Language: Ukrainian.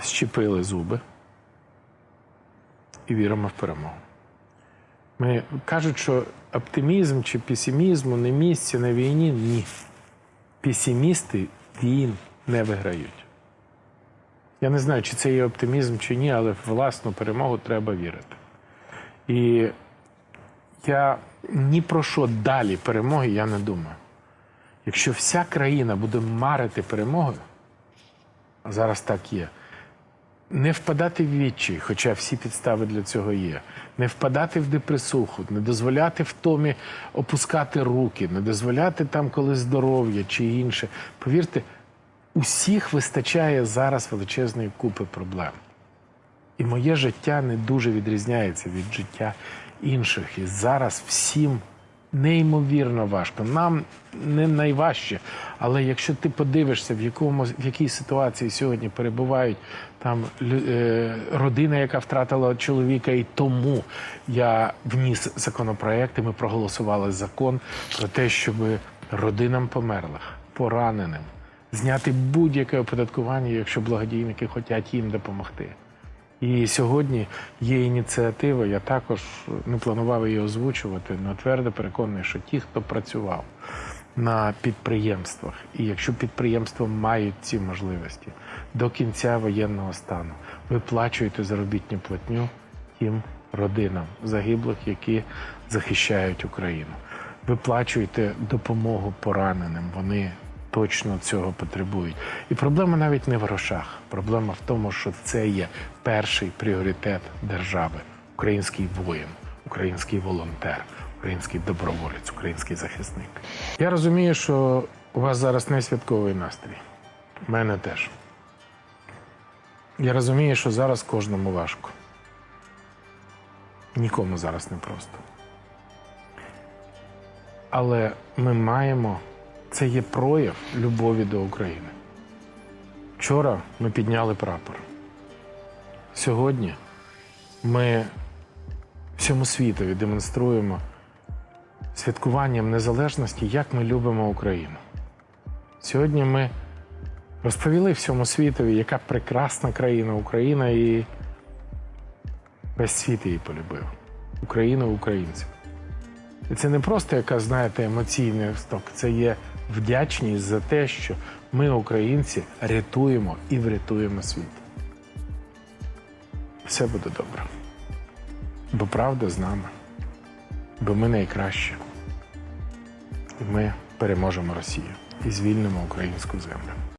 щепили зуби і віримо в перемогу. Ми кажуть, що оптимізм чи песимізму не місце на війні. Ні. Песимісти війн не виграють. Я не знаю, чи це є оптимізм чи ні, але в власну перемогу треба вірити. І я ні про що далі перемоги я не думаю. Якщо вся країна буде марити перемогою, а зараз так є, не впадати в відчай, хоча всі підстави для цього є, не впадати в депресуху, не дозволяти втомі опускати руки, не дозволяти там, коли здоров'я чи інше. Повірте, усіх вистачає зараз величезної купи проблем. І моє життя не дуже відрізняється від життя інших. І зараз всім неймовірно важко. Нам не найважче. Але якщо ти подивишся, в якому в якій ситуації сьогодні перебувають там е, родина, яка втратила чоловіка, і тому я вніс законопроект, і ми проголосували закон про те, щоб родинам померлих, пораненим зняти будь-яке оподаткування, якщо благодійники хочуть їм допомогти. І сьогодні є ініціатива. Я також не планував її озвучувати, але твердо переконаний, що ті, хто працював на підприємствах, і якщо підприємства мають ці можливості до кінця воєнного стану, виплачуєте заробітну платню тим родинам загиблих, які захищають Україну. Виплачуєте допомогу пораненим. Вони точно цього потребують. І проблема навіть не в грошах. Проблема в тому, що це є перший пріоритет держави український воїн, український волонтер, український доброволець, український захисник. Я розумію, що у вас зараз не святковий настрій. У мене теж. Я розумію, що зараз кожному важко. Нікому зараз не просто. Але ми маємо це є прояв любові до України. Вчора ми підняли прапор. Сьогодні ми всьому світові демонструємо святкуванням незалежності, як ми любимо Україну. Сьогодні ми розповіли всьому світові, яка прекрасна країна Україна, і весь світ її полюбив. Україну українців. І це не просто яка, знаєте, емоційний сток, це є вдячність за те, що ми, українці, рятуємо і врятуємо світ. Все буде добре. Бо правда з нами, бо ми найкращі. І ми переможемо Росію і звільнимо українську землю.